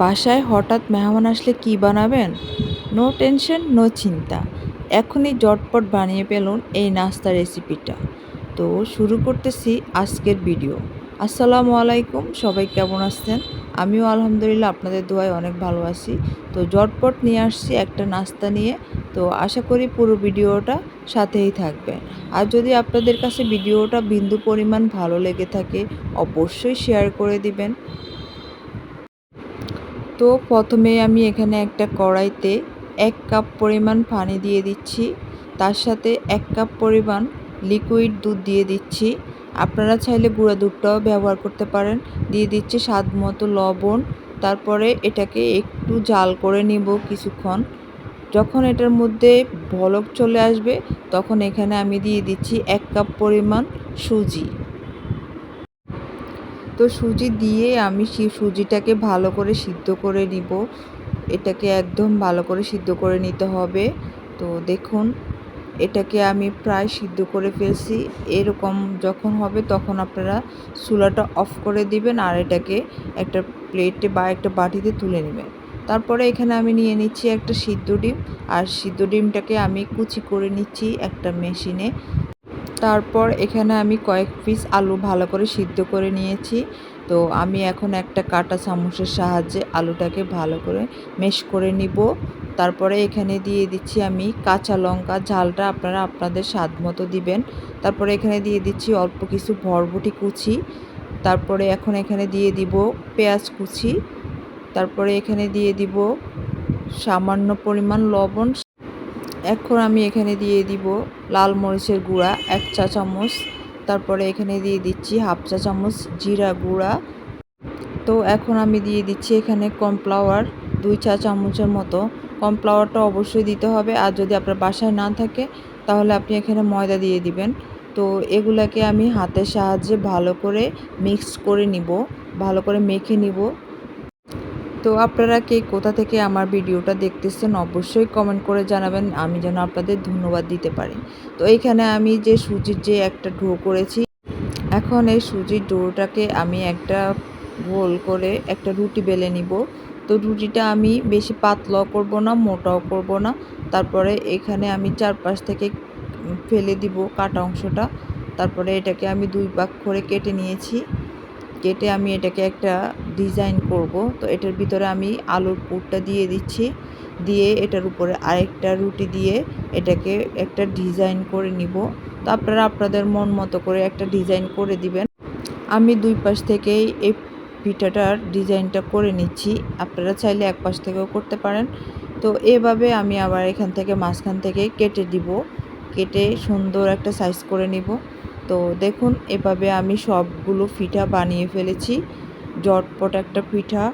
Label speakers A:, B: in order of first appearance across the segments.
A: বাসায় হঠাৎ মেহমান আসলে কি বানাবেন? নো টেনশন নো চিন্তা। এখনই জটপট বানিয়ে পেলুন এই নাস্তা রেসিপিটা তো শুরু করতেছি আজকের ভিডিও আসসালামু আলাইকুম, সবাই কেমন আছেন? আমিও আলহামদুলিল্লাহ আপনাদের দোয়ায় অনেক ভালো আছি। তো জটপট নিয়ে আসছি একটা নাস্তা নিয়ে। তো আশা করি পুরো ভিডিওটা সাথেই থাকবেন। আর যদি আপনাদের কাছে ভিডিওটা বিন্দু পরিমাণ ভালো লেগে থাকে, অবশ্যই শেয়ার করে দিবেন। তো প্রথমে আমি এখানে একটা কড়াইতে এক কাপ পরিমাণ পানি দিয়ে দিচ্ছি। তার সাথে এক কাপ পরিমাণ লিকুইড দুধ দিয়ে দিচ্ছি। আপনারা চাইলে গুঁড়া দুধটাও ব্যবহার করতে পারেন। দিয়ে দিচ্ছি স্বাদ মতো লবণ। তারপরে এটাকে একটু জাল করে নিব কিছুক্ষণ। যখন এটার মধ্যে ভলক চলে আসবে, তখন এখানে আমি দিয়ে দিচ্ছি এক কাপ পরিমাণ সুজি। তো সুজি দিয়ে আমি সেই সুজিটাকে ভালো করে সিদ্ধ করে নিব। এটাকে একদম ভালো করে সিদ্ধ করে নিতে হবে। তো দেখুন, এটাকে আমি প্রায় সিদ্ধ করে ফেলছি। এরকম যখন হবে তখন আপনারা চুলাটা অফ করে দিবেন আর এটাকে একটা প্লেটে বা একটা বাটিতে তুলে নেবেন। তারপরে এখানে আমি নিয়ে নিচ্ছি একটা সিদ্ধ ডিম। আর সিদ্ধ ডিমটাকে আমি কুচি করে নিচ্ছি একটা মেশিনে। তারপর এখানে আমি কয়েক পিস আলু ভালো করে সিদ্ধ করে নিয়েছি। তো আমি এখন একটা কাটা চামচের সাহায্যে আলুটাকে ভালো করে মেশ করে নিব। তারপরে এখানে দিয়ে দিচ্ছি আমি কাঁচা লঙ্কা। ঝালটা আপনারা আপনাদের স্বাদ মতো দিবেন। তারপরে এখানে দিয়ে দিচ্ছি অল্প কিছু ভরবটি কুচি। তারপরে এখন এখানে দিয়ে দিব পেঁয়াজ কুচি। তারপরে এখানে দিয়ে দিব সামান্য পরিমাণ লবণ। এখন আমি এখানে দিয়ে দিব লাল মরিচের গুঁড়া, এক চা চামচ। তারপরে এখানে দিয়ে দিচ্ছি হাফ চা চামচ জিরা গুঁড়া। তো এখন আমি দিয়ে দিচ্ছি এখানে কর্নফ্লাওয়ার দুই চা চামচের মতো। কর্নফ্লাওয়ারটা অবশ্যই দিতে হবে আর যদি আপনার বাসায় না থাকে তাহলে আপনি এখানে ময়দা দিয়ে দিবেন। তো এগুলাকে আমি হাতের সাহায্যে ভালো করে মিক্স করে নিব, ভালো করে মেখে নিব। তো আপনারা কে কোথা থেকে আমার ভিডিওটা দেখতেছেন অবশ্যই কমেন্ট করে জানাবেন, আমি যেন আপনাদের ধন্যবাদ দিতে পারি। তো এইখানে আমি যে সুজির যে একটা ডো করেছি, এখন এই সুজির ডোটাকে আমি একটা গোল করে একটা রুটি বেলে নিব। তো রুটিটা আমি বেশি পাতলাও করব না, মোটাও করব না। তারপরে এখানে আমি চারপাশ থেকে ফেলে দিব কাটা অংশটা। তারপরে এটাকে আমি দুই ভাগ করে কেটে নিয়েছি। কেটে আমি এটাকে একটা ডিজাইন করব। তো এটার ভিতরে আমি আলুর পুরটা দিয়ে দিচ্ছি। দিয়ে এটার উপরে আরেকটা রুটি দিয়ে এটাকে একটা ডিজাইন করে নিব। তো আপনারা আপনাদের মন মতো করে একটা ডিজাইন করে দিবেন। আমি দুই পাশ থেকেই এই পিঠাটার ডিজাইনটা করে নিচ্ছি। আপনারা চাইলে এক পাশ থেকেও করতে পারেন। তো এভাবে আমি আবার এখান থেকে মাঝখান থেকে কেটে দিব। কেটে সুন্দর একটা সাইজ করে নিব। তো দেখুন, এভাবে আমি সবগুলো পিঠা বানিয়ে ফেলেছি। জটপট একটা পিঠা।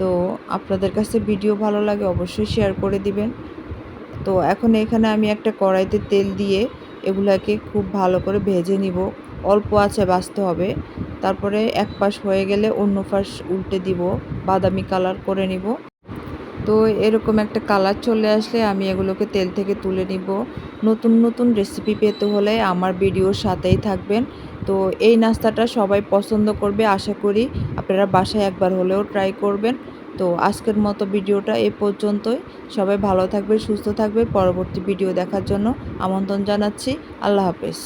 A: তো আপনাদের কাছে ভিডিও ভালো লাগে অবশ্যই শেয়ার করে দিবেন। তো এখন এখানে আমি একটা কড়াইতে তেল দিয়ে এগুলাকে খুব ভালো করে ভেজে নিব। অল্প আছে, বাঁচতে হবে। তারপরে এক পাশ হয়ে গেলে অন্য পাশ উল্টে দিব। বাদামি কালার করে নিব। তো এরকম একটা কালার চলে আসলে আমি এগুলোকে তেল থেকে তুলে নিব। নতুন নতুন রেসিপি পেতে হলে আমার ভিডিওর সাথেই থাকবেন। তো এই নাস্তাটা সবাই পছন্দ করবে, আশা করি আপনারা বাসায় একবার হলেও ট্রাই করবেন। তো আজকের মতো ভিডিওটা এ পর্যন্তই। সবাই ভালো থাকবে সুস্থ থাকবে পরবর্তী ভিডিও দেখার জন্য আমন্ত্রণ জানাচ্ছি। আল্লাহ হাফেজ।